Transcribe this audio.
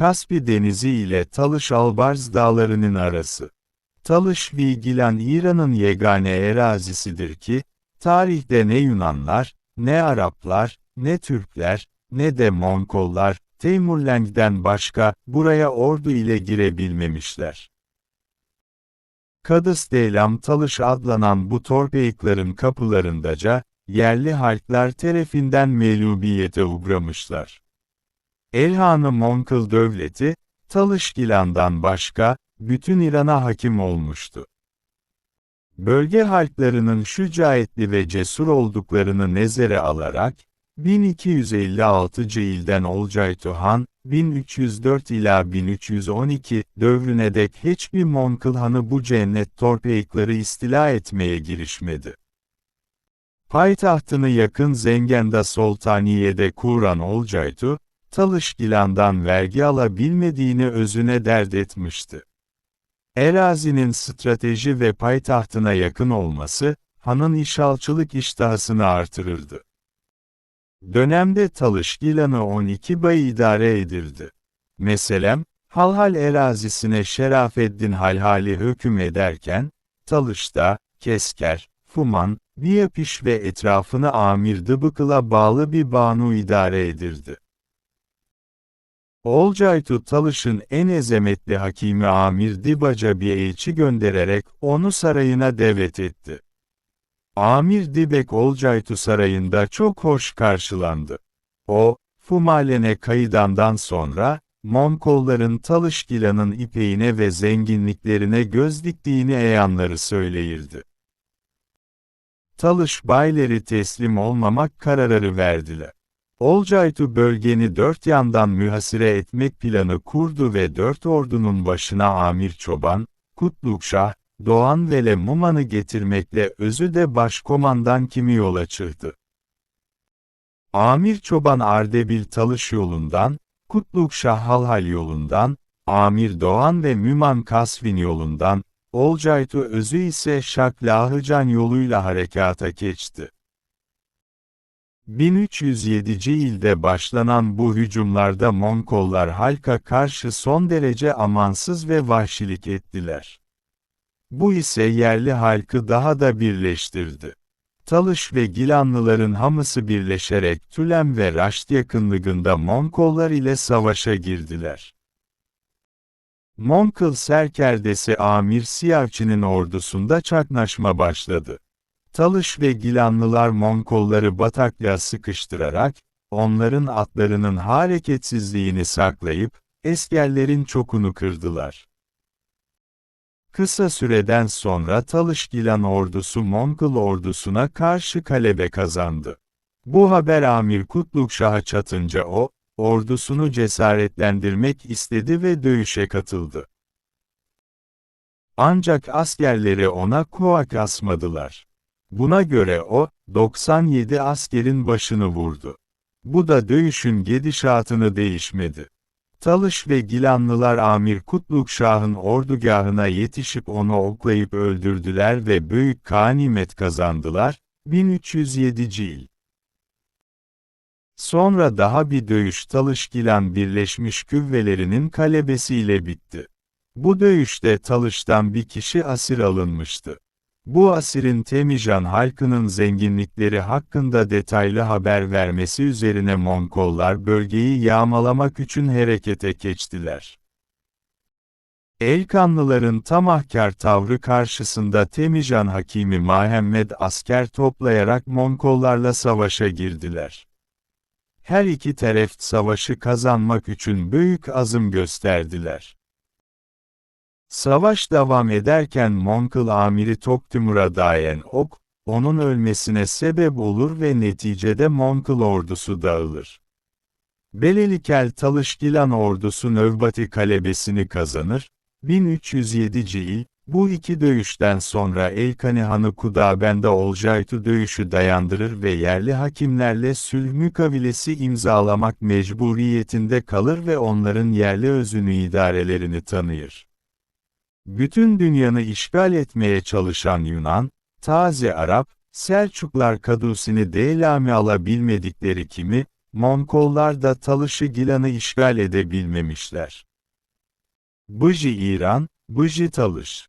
Kaspi Denizi ile Talış-Albarz dağlarının arası. Talış-Vigilan İran'ın yegane erazisidir ki, tarihte ne Yunanlar, ne Araplar, ne Türkler, ne de Monkollar, Teymurleng'den başka, buraya ordu ile girebilmemişler. Kadız Deylam Talış adlanan bu torpeyiklerin kapılarındaca, yerli halklar terefinden melubiyete uğramışlar. Elhanı Monkıl Devleti, Talışgilan'dan başka, bütün İran'a hakim olmuştu. Bölge halklarının şücaetli ve cesur olduklarını nezere alarak, 1256 ilden Olcay Han, 1304 ila 1312 dövrüne dek hiçbir Monkıl hanı bu cennet torpeyikleri istila etmeye girişmedi. Payitahtını yakın Zengenda Soltaniye'de kuran Olcaytu, Talışgilan'dan vergi alabilmediğini özüne dert etmişti. Erazinin strateji ve payitahtına yakın olması, hanın işalçılık iştahısını artırırdı. Dönemde Talışgilan'ı 12 bay idare edildi. Meselem, Halhal erazisine Şerafeddin Halhali hüküm ederken, Talış'ta, Kesker, Fuman, Diyapiş ve etrafını Amir Dıbıkıl'a bağlı bir banu idare edildi. Olcaytu Talış'ın en ezemetli hakimi Amir Dibaca bir elçi göndererek onu sarayına devet etti. Amir Dibek Olcaytu sarayında çok hoş karşılandı. O, Fumalene kayıdandan sonra, Monkolların Talışgila'nın ipeğine ve zenginliklerine göz diktiğini eyanları söyleyirdi. Talış bayleri teslim olmamak kararı verdiler. Olcaytu bölgeni dört yandan mühasire etmek planı kurdu ve dört ordunun başına Amir Çoban, Kutlukşah, Doğan ve Muman'ı getirmekle özü de başkomandan kimi yola çıktı. Amir Çoban Ardebil Talış yolundan, Kutlukşah Halhal yolundan, Amir Doğan ve Müman Kasvin yolundan, Olcaytu özü ise Şaklahıcan yoluyla harekata geçti. 1307 ilde başlanan bu hücumlarda Monkollar halka karşı son derece amansız ve vahşilik ettiler. Bu ise yerli halkı daha da birleştirdi. Talış ve Gilanlıların hamısı birleşerek Tülem ve Raşt yakınlığında Monkollar ile savaşa girdiler. Monkol serkerdesi Amir Siyavçı'nın ordusunda çaknaşma başladı. Talış ve Gilanlılar Monkolları bataklığa sıkıştırarak, onların atlarının hareketsizliğini saklayıp, eskerlerin çokunu kırdılar. Kısa süreden sonra Talışgilan ordusu Mongol ordusuna karşı kalebe kazandı. Bu haber Amir Kutlukşah'a çatınca o, ordusunu cesaretlendirmek istedi ve dövüşe katıldı. Ancak askerleri ona kuvak asmadılar. Buna göre o, 97 askerin başını vurdu. Bu da dövüşün gidişatını değişmedi. Talış ve Gilanlılar Amir Kutlukşah'ın ordugahına yetişip onu oklayıp öldürdüler ve büyük kanimet kazandılar, 1307 cil. Sonra daha bir dövüş Talış-Gilan Birleşmiş Küvvelerinin kalebesiyle bitti. Bu dövüşte Talış'tan bir kişi asir alınmıştı. Bu asirin Temijan halkının zenginlikleri hakkında detaylı haber vermesi üzerine Monkollar bölgeyi yağmalamak için harekete geçtiler. Elkanlıların tamahkar tavrı karşısında Temijan hakimi Muhammed asker toplayarak Monkollarla savaşa girdiler. Her iki taraf savaşı kazanmak için büyük azım gösterdiler. Savaş devam ederken Mongol amiri Toktimur'a dayan ok, onun ölmesine sebep olur ve neticede Mongol ordusu dağılır. Belelikel Talışgilan ordusu Növbati kalebesini kazanır, 1307 yıl, bu iki dövüşten sonra Elkani Hanı Kudaben'de Olcaytu dövüşü dayandırır ve yerli hakimlerle sülh mükavilesi imzalamak mecburiyetinde kalır ve onların yerli özünü idarelerini tanıyır. Bütün dünyanı işgal etmeye çalışan Yunan, Taze Arap, Selçuklar Kadusini Deylami alabilmedikleri kimi, Monkollar da Talışıgilan'ı işgal edebilmemişler. Bıji İran, Bıji Talış